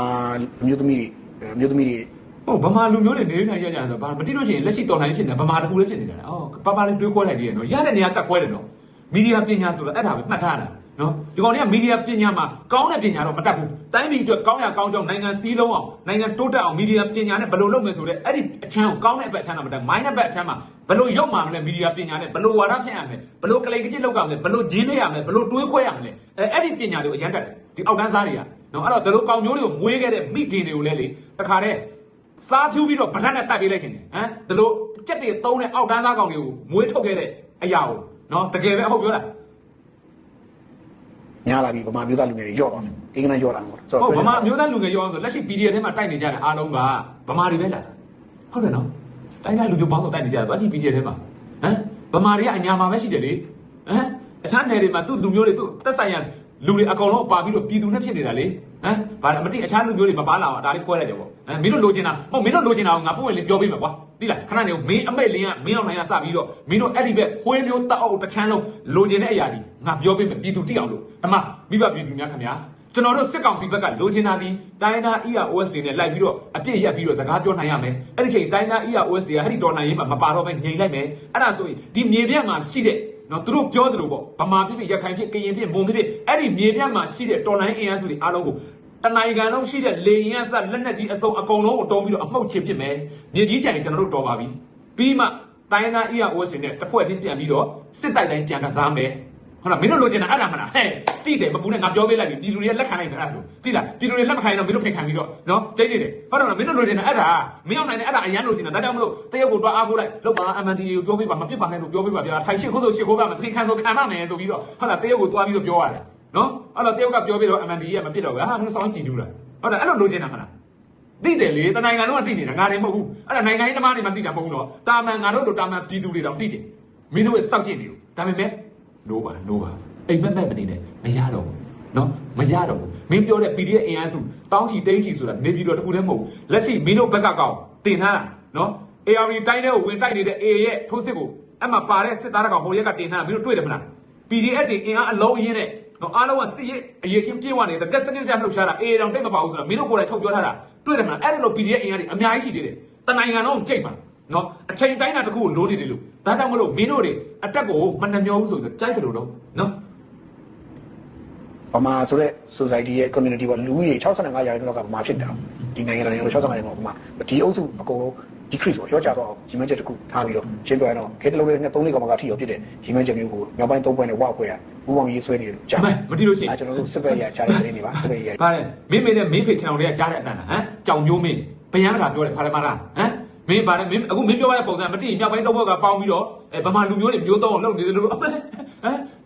အမျိုးသမီးတွေအမျိုးသမီးတွေဟုတ်ဗမာလူမျိုးတွေနေထိုင်ကြကြဆိုတော့ဗာမတိလို့ရှိရင်လက်ရှိတော်လှန်ရေးဖြစ်နေတာဗမာတစ်ခုလည်းဖြစ်နေတာအော်ပပလေးတွေးခွဲလိုက်သေးရနော်ရတဲ့နေရာကတ်ခွဲတယ်နော်မီဒီယာပညာဆိုတော့အဲ့ဒါပဲမှတ်ထားတာ နော်ဒီကောင်တွေကမီဒီယာပညာမှာကောင်းတဲ့ပညာတော့မတတ်ဘူးတိုင်းပြည်အတွက်ကောင်းရကောင်းကြောင်းနိုင်ငံစည်းလုံးအောင်နိုင်ငံတိုးတက်အောင်မီဒီယာပညာနဲ့ဘယ်လိုလုပ်မယ်ဆိုတဲ့အဲ့ဒီအချမ်းကိုကောင်းတဲ့အဘက်အချမ်းတော့မတတ်မိုင်းတဲ့ဘက်အချမ်းမှာဘယ်လိုရုပ်မှာမလဲမီဒီယာပညာနဲ့ဘယ်လိုဝါဒဖြန့်ရမလဲဘယ်လိုကလိန်ကကြစ်လောက်ကမလဲဘယ်လိုဂျင်းလေးရမလဲဘယ်လိုတွေးခွဲရမလဲအဲအဲ့ဒီပညာတွေကိုအရင်တတ်တယ်ဒီအောက်တန်းစားတွေကနော်အဲ့တော့ဒီလိုကောင်မျိုးတွေကိုမွေးခဲ့တဲ့မိခင်တွေကိုလည်းလေတခါတည်းစားဖြူးပြီးတော့ဗလတ်နဲ့တိုက်ပေးလိုက်ရှင်တယ်ဟမ်ဒီလိုကြက်တွေသုံးတဲ့အောက်တန်းသားကောင်တွေကိုမွေးထုတ်ခဲ့တဲ့အရာကိုနော်တကယ်ပဲအဟုတ်ပြောလား ညာလာပြီးဗမာမျိုးသားလူငယ်တွေရော့သွားတယ်ကိန်းကနရော့လာမှာဆိုဟုတ်တော့ဗမာအမျိုးသားလူငယ်ရောအောင်ဆိုလက်ရှိ PDF ထဲမှာတိုက်နေကြတဲ့အားလုံးကဗမာတွေပဲလားဟုတ်တယ်နော်တိုင်းသားလူမျိုးပေါင်းစုံတိုက်နေကြတယ်သွားကြည့် PDF ထဲမှာဟမ်ဗမာတွေကအညာမှာပဲရှိတယ်လေဟမ်အခြားနယ်တွေမှာသူ့လူမျိုးတွေသူ့သက်ဆိုင်ရာ လူတွေအကောင်လုံးပါပြီးတော့ပြည်သူနဲ့ဖြစ်နေတာလေဟမ်ဗာမတိအခြားလူမျိုးတွေမပါလာအောင်ဒါလေးခွဲလိုက်တယ်ပေါ့ဟမ်မင်းတို့လိုချင်တာဟုတ်မင်းတို့လိုချင်တာကိုငါပုံဝင်လေးပြောပေးမယ်ကွာသိလားခဏနေမင်းအမိတ်လင်းကမင်းအောင်နိုင်ကစပြီးတော့မင်းတို့အဲ့ဒီဘက်ခွေးမျိုးတက်အုပ်တစ်ချမ်းလုံးလိုချင်တဲ့အရာဒီငါပြောပေးမယ်ပြည်သူတိအောင်လို့အမမိဘပြည်သူများခင်ဗျာကျွန်တော်တို့စစ်ကောင်စီဘက်ကလိုချင်တာဒီတိုင်းသား EROS တွေနဲ့လိုက်ပြီးတော့အပြည့်ရက်ပြီးတော့စကားပြောနိုင်ရမယ်အဲ့ဒီချိန်တိုင်းသား EROS တွေကအဲ့ဒီဒေါ်လာရေးမှာမပါတော့ဘဲငြိမ်လိုက်မယ်အဲ့ဒါဆိုရင်ဒီမြေပြတ်မှာရှိတဲ့ နော်သူတို့ပြောသလိုပေါ့ဗမာဖြစ်ဖြစ်ရခိုင်ဖြစ်ကရင်ဖြစ်မွန်ဖြစ်ဖြစ်အဲ့ဒီမြေပြတ်မှာရှိတဲ့တော်လိုင်းအင်အားစုတွေအားလုံးကိုတနိုင်ငံလုံးရှိတဲ့လေရင်အစလက်နက်ကြီးအစုံအကုန်လုံးကိုတုံးပြီးတော့အမှုတ်ချစ်ဖြစ်မယ်မြေကြီးကြိုင်ကျွန်တော်တို့တော်ပါပြီပြီးမှတိုင်းသား EROS တွေနဲ့တစ်ဖွဲ့ချင်းပြန်ပြီးတော့စစ်တိုက်တိုင်းပြန်ကစားမယ် ဟုတ်လားမင်းတို့လိုချင်တာအဲ့ဒါမလားဟဲ့တိတယ်မပူနဲ့ငါပြောပေးလိုက်ပြီပြည်လူတွေကလက်ခံလိုက်မယ်အဲ့ဒါဆိုတိလားပြည်လူတွေလက်မခံရင်တော့မင်းတို့ဖိတ်ခံပြီးတော့နော်ကျိတ်နေတယ်ဟုတ်တယ်မလားမင်းတို့လိုချင်တာအဲ့ဒါမင်းအောင်နိုင်တယ်အဲ့ဒါအရန်လိုချင်တာဒါကြောင့်မလို့တရုတ်ကိုတွားအားကိုးလိုက်လောက်ပါ MND ကိုပြောပေးပါမပြစ်ပါနဲ့လို့ပြောပေးပါဗျာထိုင်ရှိခိုးဆိုရှိခိုးပါမဖိတ်ခံဆိုခံပါမယ်ဆိုပြီးတော့ဟုတ်လားတရုတ်ကိုတွားပြီးတော့ပြောရတယ်နော်အဲ့တော့တရုတ်ကပြောပြီးတော့ MND ကမပြစ်တော့ဘူးဟာမင်းစောင်းကြည့်တူးလားဟုတ်တယ်အဲ့လိုလိုချင်တာမလားတိတယ်လေတနိုင်ငံလုံးကတိနေတာငါတွေမဟုတ်ဘူးအဲ့ဒါနိုင်ငံရေးသမားတွေမှတိတာမဟုတ်ဘူးတော့တာမန်ငါတို့လိုတာမန်ပြည်သူတွေတောင်တိတယ်မင်းတို့ရဲ့စောက်ကြည့်နေဘူးဒါပေမဲ့ no ပါ no ပါအိမ်မက်မက်မနေနဲ့မရတော့ဘူးနော်မရတော့ဘူးမင်းပြောတဲ့ PDF အင်အားစုတောင်းချီတိန်းချီဆိုတာနေပြီးတော့တခုတည်းမဟုတ်ဘူးလက်ရှိမင်းတို့ဘက်ကကောင်တင်ထားတာနော် AR တိုင်းထဲကိုဝင်တိုက်နေတဲ့ A ရဲ့ထိုးစစ်ကိုအဲ့မှာပါတဲ့စစ်သားတကောင်ဟိုရက်ကတင်ထားတာမင်းတို့တွေ့တယ်မလား PDF တွေအင်အားအလုံးရင်းနဲ့နော်အားလုံးကစစ်ရေးအရေးချင်းပြေးဝနေတဲ့ destiny ဆက်လှုပ်ရှားတာ A တောင်တိတ်မပါဘူးဆိုတာမင်းတို့ကိုယ်တိုင်ထုတ်ပြောထားတာတွေ့တယ်မလားအဲ့ဒီလို PDF အင်အားတွေအများကြီးရှိသေးတယ်တနိုင်ငံလုံးကြိတ်ပါ နော်အချိန်တိုင်းတာတစ်ခုကိုလိုနေတယ်လို့ဒါကြောင့်မလို့မင်းတို့တွေအတက်ကိုမနှမျောဘူးဆိုတော့ကြိုက်တယ်လို့တော့နော်ဗမာဆိုတဲ့ society ရဲ့ community ပေါ့လူကြီး65ရာခိုင်နှုန်းလောက်ကဗမာဖြစ်နေတာဒီနိုင်ငံတိုင်းလို့65ရာခိုင်နှုန်းဗမာဒီအုပ်စုအကုန်လုံး decrease ပေါ့ရောကြတော့ရီမန်းချက်တစ်ခုထားပြီးတော့ရှင်းပြရတော့ခဲတလုံးလေးနဲ့3လေးကောင်ကထိရောဖြစ်တဲ့ရီမန်းချက်မျိုးကိုမြောက်ပိုင်း3ပွဲနဲ့ဝအဖွဲ့ကဘူးပေါင်းရေးဆွဲနေတယ်လို့ကြားမမတိလို့ရှိရင်အဲကျွန်တော်တို့စစ်ဘက်ရကြားတဲ့သတင်းတွေပါစစ်ဘက်ရဗါလဲမင်းမေနဲ့မင်းဖေချန်တော်တွေကကြားတဲ့အတန်လားဟမ်ကြောင်မျိုးမင်းဘယံကပြောတယ်ဖာလမာလားဟမ် မင်းဗါလဲမင်းအခုမင်းပြောရတဲ့ပုံစံမတိမြောက်ပိုင်းတော့ဘက်ကပေါင်းပြီးတော့အဲဗမာလူမျိုးတွေမျိုးတော့လုပ်နေတယ်လို့အမေဟမ်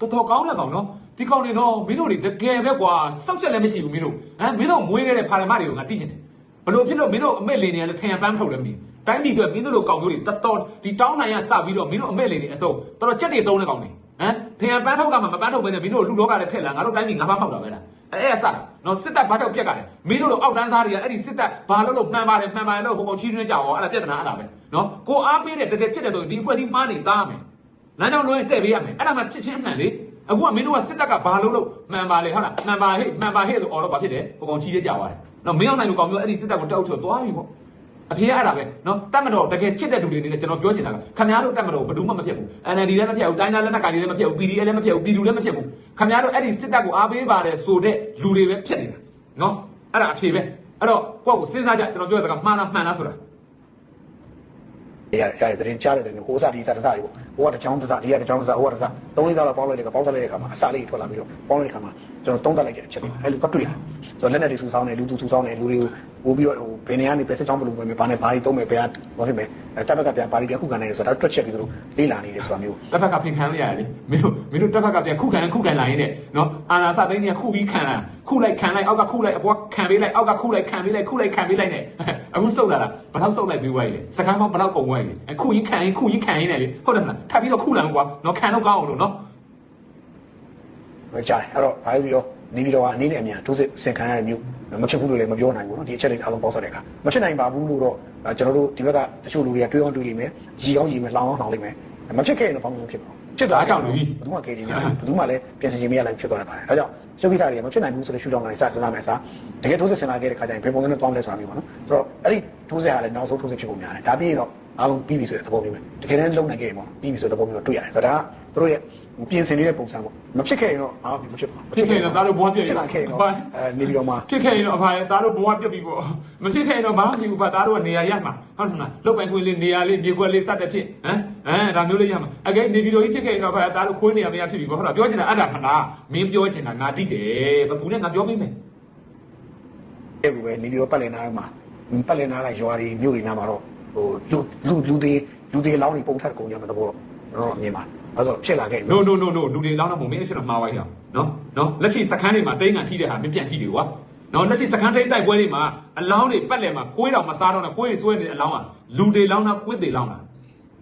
တော်တော်ကောင်းတဲ့ကောင်နော်ဒီကောင်တွေတော့မင်းတို့တွေတကယ်ပဲကွာစောက်ချက်လည်းမရှိဘူးမင်းတို့ဟမ်မင်းတို့မွေးခဲ့တဲ့ဖာလမာတွေကိုငါတိကျင်တယ်ဘလို့ဖြစ်လို့မင်းတို့အမေလင်နေရလဲထင်ရပန်းထုတ်လည်းမသိတိုင်းပြည်အတွက်မင်းတို့လိုကောင်မျိုးတွေတတော်ဒီတောင်းနိုင်ရစပြီးတော့မင်းတို့အမေလင်နေအစုံတော်တော်ကြက်တွေသုံးတဲ့ကောင်တွေဟမ်ထင်ရပန်းထုတ်ကမှမပန်းထုတ်ဘဲနဲ့မင်းတို့လူလောကလည်းထက်လာငါတို့တိုင်းပြည်ငါးပါးဖောက်တာပဲလား အဲ့အဲ့ဆတာနော်စစ်တပ်ဘာကြောင့်ပြက်ကလဲမင်းတို့လိုအောက်တန်းစားတွေကအဲ့ဒီစစ်တပ်ဘာလို့လို့မှန်ပါတယ်မှန်ပါတယ်လို့ဟိုကောင်ချီးတွင်းကြအောင်အဲ့ဒါပြဿနာအဲ့ဒါပဲနော်ကိုအားပေးတဲ့တကယ်ချစ်တယ်ဆိုရင်ဒီအဖွဲ့ဒီမှားနေသားမယ်လမ်းကြောင်းလုံးရင်တဲ့ပေးရမယ်အဲ့ဒါမှချစ်ချင်းအမှန်လေအခုကမင်းတို့ကစစ်တပ်ကဘာလို့လို့မှန်ပါလေဟုတ်လားမှန်ပါဟဲ့မှန်ပါဟဲ့ဆိုအော်တော့ဘာဖြစ်တယ်ဟိုကောင်ချီးတဲ့ကြသွားတယ်နော်မင်းအောင်နိုင်လို့ကောင်မျိုးအဲ့ဒီစစ်တပ်ကိုတောက်ချော်သွားပြီပေါ့ အဖေကအဲ့ဒါပဲနော်တတ်မတော်တကယ်ချစ်တဲ့လူတွေနေနဲ့ကျွန်တော်ပြောချင်တာကခင်ဗျားတို့တတ်မတော်ဘယ်သူမှမဖြစ်ဘူး NLD လည်းမဖြစ်ဘူးတိုင်းသားလက်နက်ကိုင်တွေလည်းမဖြစ်ဘူး PDF လည်းမဖြစ်ဘူးပြည်သူလည်းမဖြစ်ဘူးခင်ဗျားတို့အဲ့ဒီစစ်တပ်ကိုအားပေးပါတယ်ဆိုတဲ့လူတွေပဲဖြစ်နေတာနော်အဲ့ဒါအဖြေပဲအဲ့တော့ကိုယ့်ကိုစဉ်းစားကြကျွန်တော်ပြောတဲ့စကားမှန်လားမှန်လားဆိုတာရရတဲ့သတင်းကြားတဲ့သတင်းကိုဟိုစားဒီစားတစားတွေပေါ့ဟိုကတချောင်းတစားဒီကတချောင်းတစားဟိုကတစားသုံးလေးစားတော့ပေါင်းလိုက်တဲ့ကပေါင်းစားလိုက်တဲ့ခါမှာအစာလေးထွက်လာပြီးတော့ပေါင်းလိုက်တဲ့ခါမှာကျွန်တော်တုံးတက်လိုက်တဲ့အချက်တွေအဲ့လိုကတွေ့ရတယ်ဆိုတော့လက်နဲ့တွေစူဆောင်းတယ်လူသူစူဆောင်းတယ်လူတွေကို ပို့ပြီးတော့ဟိုဘယ်နေရာနေပြစစ်ချောင်းဘလို့ပဲဘာနဲ့ဘာတွေသုံးမယ်ဘယ်ဟာဘာဖြစ်မယ်အဲတပ်ဘက်ကပြန်ဘာတွေပြန်ခုခံနိုင်လဲဆိုတာတွက်ချက်ပြီးသူတို့လေ့လာနေတယ်ဆိုတာမျိုးတစ်ဖက်ကဖင်ခံလို့ရတယ်လေမင်းတို့မင်းတို့တစ်ဖက်ကပြန်ခုခံခုခံလာရင်းနဲ့နော်အာနာစသိန်းကြီးခုပြီးခံလာခုလိုက်ခံလိုက်အောက်ကခုလိုက်အပေါ်ခံပေးလိုက်အောက်ကခုလိုက်ခံပေးလိုက်ခုလိုက်ခံပေးလိုက်နဲ့အခုစုပ်လာတာဘယ်တော့စုပ်လိုက်ပြီးွားရည်လဲစကမ်းမောင်းဘယ်တော့ကုန်ွားရည်လဲအခုရင်ခံရင်ခုရင်ခံရင်လည်းလေဟုတ်တယ်မလားထပ်ပြီးတော့ခုလာကွာနော်ခံတော့ကောင်းအောင်လို့နော်ပဲကြားတယ်အဲ့တော့ဘာပြီးတော့ နေပြီးတော့အနေနဲ့အမြန်ထိုးစစ်စင်ခံရတဲ့မျိုးမဖြစ်ဘူးလို့လည်းမပြောနိုင်ဘူးเนาะဒီအချက်တွေအားလုံးပေါက်ဆက်တဲ့အခါမဖြစ်နိုင်ပါဘူးလို့တော့ကျွန်တော်တို့ဒီဘက်ကတချို့လူတွေကတွေးအောင်တွေးနေမယ်ရီအောင်ရီမယ်လောင်းအောင်လောင်းလိမ့်မယ်မဖြစ်ခဲ့ရင်တော့ဘာမှမဖြစ်ပါဘူးဖြစ်သွားဘယ်သူမှကယ်တင်မရဘူးဘယ်သူမှလည်းပြင်ဆင်ခြင်းမရလိုက်ဖြစ်သွားတယ်ပါတယ်ဒါကြောင့်ရှုပ်ခိတာတွေကမဖြစ်နိုင်ဘူးဆိုတဲ့ရှုထောင့်ကနေစစဉ်းစားမယ်အစားတကယ်ထိုးစစ်ဆင်လာခဲ့တဲ့ခါကျရင်ဘယ်ပုံစံနဲ့တွားမလဲဆိုတာမျိုးပေါ့နော်ဆိုတော့အဲ့ဒီထိုးစစ်ဟာလည်းနောက်ဆုံးထိုးစစ်ဖြစ်ပုံများတယ်ဒါပြီးရင်တော့အားလုံးပြီးပြီဆိုတဲ့သဘောမျိုးပဲတကယ်တမ်းလုံနိုင်ခဲ့ရင်ပေါ့ပြီးပြီဆိုတဲ့သဘောမျိုးတော့တွေ့ရတယ်ဒါကသူတို့ရဲ့ ပြင်ဆင်နေတဲ့ပုံစံပေါ့မဖြစ်ခဲ့ရင်တော့အားမဖြစ်ပါဘူးဖြစ်ခဲ့ရင်တော့ဒါတို့ဘွားပြည့်ဖြစ်လာခဲ့ရင်တော့အဲနေပြီးတော့မှဖြစ်ခဲ့ရင်တော့အဖာရဲ့သားတို့ဘဝပြတ်ပြီပေါ့မဖြစ်ခဲ့ရင်တော့ဘာမှမဖြစ်ဘူးပါသားတို့ကနေရာရမှာဟုတ်တယ်မလားလုတ်ပိုင်ခွေးလေးနေရာလေးမြေခွက်လေးစတဲ့ဖြစ်ဟမ်အဲဒါမျိုးလေးရမှာအကဲနေပြီးတော့ကြီးဖြစ်ခဲ့ရင်တော့အဖာသားတို့ခွေးနေရာမရဖြစ်ပြီပေါ့ဟုတ်လားပြောချင်တာအဲ့ဒါမလားမင်းပြောချင်တာငါတိတယ်ဘဘူးနဲ့ငါပြောပေးမယ်အဲ့ဘူးပဲနေပြီးတော့ပတ်လည်နာမှာပတ်လည်နာကရွာတွေမြို့တွေနာမှာတော့ဟိုလူလူလူတွေလူတွေလောင်းတွေပုံထက်ကုန်ကြမှာတဘောတော့ တော့မြင်ပါအဲ့ဆိုဖြစ်လာခဲ့ပြီ no no no no လူတွေလောင်းတော့ပုံမင်းအရှင်းတော့မှားသွားရအောင်နော်နော်လက်ရှိစခန်းတွေမှာတိန်းကန်ထိတဲ့ဟာမင်းပြန်ထိတယ်ကွာနော်လက်ရှိစခန်းတိန်းတိုက်ပွဲတွေမှာအလောင်းတွေပတ်လည်မှာကိုးတော်မစားတော့နဲ့ကိုးတွေဆွဲနေတဲ့အလောင်းကလူတွေလောင်းတာကိုးတွေလောင်းတာ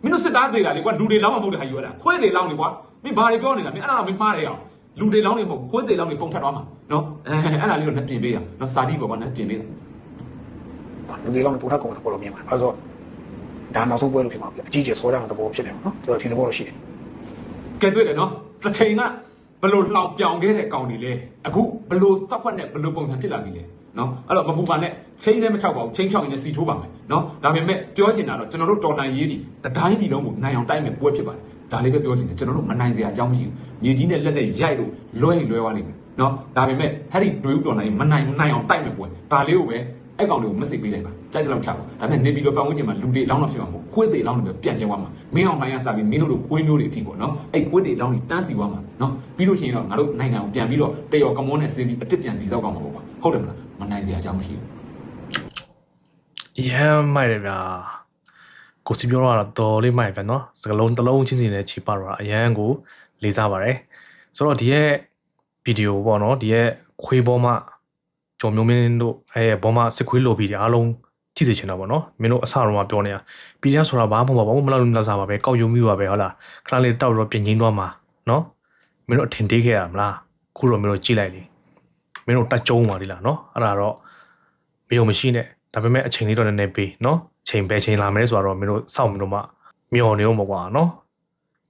မင်းတို့စစ်သားသေးတာလေကွာလူတွေလောင်းမှာမဟုတ်တဲ့ဟာယူရတာခွေးတွေလောင်းနေကွာမင်းဘာတွေပြောနေတာမင်းအဲ့ဒါမင်းမှားတယ်အောင်လူတွေလောင်းနေမဟုတ်ခွေးတွေလောင်းနေပုံထက်သွားမှာနော်အဲအဲ့ဒါလေးတော့နဲ့ပြင်ပေးရနော်စာတိပေါ်မှာနဲ့ပြင်ပေးတာလူတွေလောင်းပုံထက်ကုန်တဘောတော့မြင်ပါအဲ့ဆို ဒါနောက်ဆုံးပွဲလို့ဖြစ်မှာပြအကြီးကျယ်ဆောကြမှာတဘောဖြစ်တယ်နော်ဆိုတော့ဒီတဘောတော့ရှိတယ်ကဲတွေ့တယ်နော်တစ်ချိန်ကဘလို့လှောင်ပြောင်ခဲ့တဲ့ကောင်တွေလေအခုဘလို့သတ်ဖက်နဲ့ဘလို့ပုံစံဖြစ်လာပြီလေနော်အဲ့တော့မပူပါနဲ့ချင်းလည်းမချောက်ပါဘူးချင်းချောက်ရင်လည်းစီထိုးပါမယ်နော်ဒါပေမဲ့ပြောချင်တာတော့ကျွန်တော်တို့တော်လှန်ရေးတွေတတိုင်းပြည်လုံးကိုနိုင်အောင်တိုက်မယ်ပွဲဖြစ်ပါတယ်ဒါလေးပဲပြောချင်တယ်ကျွန်တော်တို့မနိုင်စရာအကြောင်းမရှိဘူးမြေကြီးနဲ့လက်နဲ့ရိုက်လို့လွှဲရင်လွှဲသွားလိမ့်မယ်နော်ဒါပေမဲ့ဟဲ့ဒီဒွေဦးတော်လှန်ရေးမနိုင်နိုင်အောင်တိုက်မယ်ပွဲဒါလေးကိုပဲ အဲ့ကောင်တွေကိုမစိတ်ပေးလိုက်ပါကြိုက်တဲ့လောက်ချပါဒါပေမဲ့နေပြီးတော့ပတ်ဝန်းကျင်မှာလူတွေလောင်းတော့ဖြစ်မှာမဟုတ်ခွေးတွေလောင်းတွေပဲပြန့်ကျဲသွားမှာမင်းအောင်နိုင်ရစပြီးမင်းတို့လိုခွေးမျိုးတွေအထိပေါ့နော်အဲ့ခွေးတွေလောင်းတွေတန်းစီသွားမှာနော်ပြီးလို့ရှိရင်တော့ငါတို့နိုင်ငံကိုပြန်ပြီးတော့တရော်ကမွန်းနဲ့စင်းပြီးအစ်စ်ပြန်ဒီဆောက်ကောင်မှာပေါ့ကွာဟုတ်တယ်မလားမနိုင်စရာအကြောင်းမရှိဘူးရမ်းမိုက်တယ်ဗျာကိုစီပြောတော့တော်လေးမိုက်ဗျာနော်စကလုံးတစ်လုံးချင်းစီနဲ့ခြေပါတော့အရန်ကိုလေးစားပါတယ်ဆိုတော့ဒီရဲ့ဗီဒီယိုပေါ့နော်ဒီရဲ့ခွေးပေါ်မှာ ကျော်မျိုးမင်းတို့အဲဘောမစစ်ခွေးလိုပြီးတွေအားလုံးကြည့်စေချင်တာပေါ့နော်မင်းတို့အစတော့မှပြောနေတာပီရီယန်ဆိုတာဘာမှမဟုတ်ပါဘူးမလောက်လို့မလောက်စားပါပဲကောက်ယုံမိပါပဲဟုတ်လားခဏလေးတောက်တော့ပြင်ငိမ့်သွားမှာနော်မင်းတို့အထင်သေးခဲ့ရမလားခုတော့မင်းတို့ကြည့်လိုက်လေမင်းတို့တက်ကြုံပါလိမ့်လားနော်အဲ့ဒါတော့မယုံမရှိနဲ့ဒါပေမဲ့အချိန်လေးတော့နည်းနည်းပေးနော်ချိန်ပဲချိန်လာမယ်ဆိုတော့မင်းတို့စောင့်မလို့မှမျောနေအောင်မကွာနော်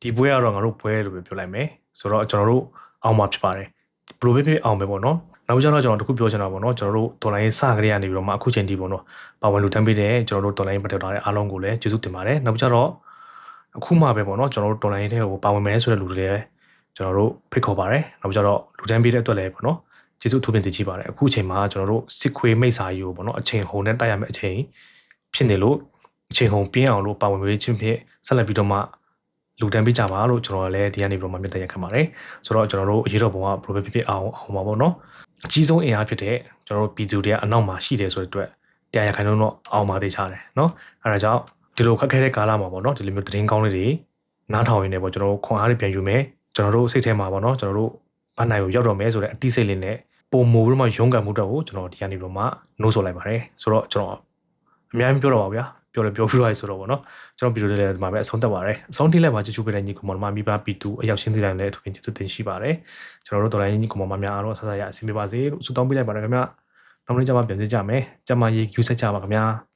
ဒီပွဲကတော့ငါတို့ပွဲလို့ပြောလိုက်မယ်ဆိုတော့ကျွန်တော်တို့အောင်မှာဖြစ်ပါတယ်ဘယ်လိုပဲဖြစ်အောင်ပဲပေါ့နော် နောက်ကျတော့ကျွန်တော်တခုပြောချင်တာပေါ့နော်ကျွန်တော်တို့ဒေါ်လာရင်းစကလေးကနေပြီးတော့မှအခုချိန်ထိပေါ့နော်ပါဝင်လူတန်းပေးတဲ့ကျွန်တော်တို့ဒေါ်လာရင်းပတ်သက်တာတဲ့အားလုံးကိုလည်းကျေးဇူးတင်ပါတယ်နောက်ကျတော့အခုမှပဲပေါ့နော်ကျွန်တော်တို့ဒေါ်လာရင်းထဲကိုပါဝင်မယ်ဆိုတဲ့လူတွေလည်းကျွန်တော်တို့ဖိတ်ခေါ်ပါတယ်နောက်ကျတော့လူတန်းပေးတဲ့အတွက်လည်းပေါ့နော်ကျေးဇူးထူးပင်သိကြပါတယ်အခုအချိန်မှာကျွန်တော်တို့စစ်ခွေမိတ်စာကြီးကိုပေါ့နော်အချိန်ဟုန်နဲ့တိုက်ရမယ့်အချိန်ဖြစ်နေလို့အချိန်ဟုန်ပြင်းအောင်လို့ပါဝင်ပေးခြင်းဖြင့်ဆက်လက်ပြီးတော့မှ လူတန်းပေးကြပါလို့ကျွန်တော်လည်းဒီကနေပြီးတော့မှမြတ်တရားခံပါတယ်ဆိုတော့ကျွန်တော်တို့အရေးတော်ပုံကဘယ်လိုပဲဖြစ်ဖြစ်အောင်အောင်ပါပေါ့နော်အကြီးဆုံးအင်အားဖြစ်တဲ့ကျွန်တော်တို့ပြည်သူတွေကအနောက်မှာရှိတယ်ဆိုတဲ့အတွက်တရားရခိုင်လုံးတော့အောင်ပါသေးချတယ်နော်အဲဒါကြောင့်ဒီလိုခက်ခဲတဲ့ကာလမှာပေါ့နော်ဒီလိုမျိုးသတင်းကောင်းလေးတွေနားထောင်ရင်းနေပေါ့ကျွန်တော်တို့ခွန်အားတွေပြန်ယူမယ်ကျွန်တော်တို့စိတ်ထဲမှာပေါ့နော်ကျွန်တော်တို့ဘတ်နိုင်ကိုရောက်တော့မယ်ဆိုတဲ့အတိစိတ်လေးနဲ့ပုံမိုးပြီးတော့မှရုန်းကန်မှုတော့ကိုကျွန်တော်ဒီကနေပြီးတော့မှနှိုးဆော်လိုက်ပါတယ်ဆိုတော့ကျွန်တော်အများကြီးပြောတော့ပါဗျာ ပြောလည်းပြောပြရဆိုတော့ဗောနော်ကျွန်တော်ဗီဒီယိုလေးလည်းဒီမှာပဲအဆုံးသတ်ပါတယ်အဆုံးထိလည်းမှာချစ်ချူပေးတဲ့ညီကောင်မမိဘပီတူအရောက်ရှင်းသေးတယ်လည်းသူပြင်ချစ်တင်ရှိပါတယ်ကျွန်တော်တို့တော်လိုင်းညီကောင်မများအားတော့ဆက်ဆက်ရအဆင်ပြေပါစေလို့ဆုတောင်းပေးလိုက်ပါတယ်ခင်ဗျနောက်နေ့ကျမှပြန်ကြည့်ကြမယ်ကျမရေး Q ဆက်ကြပါခင်ဗျာ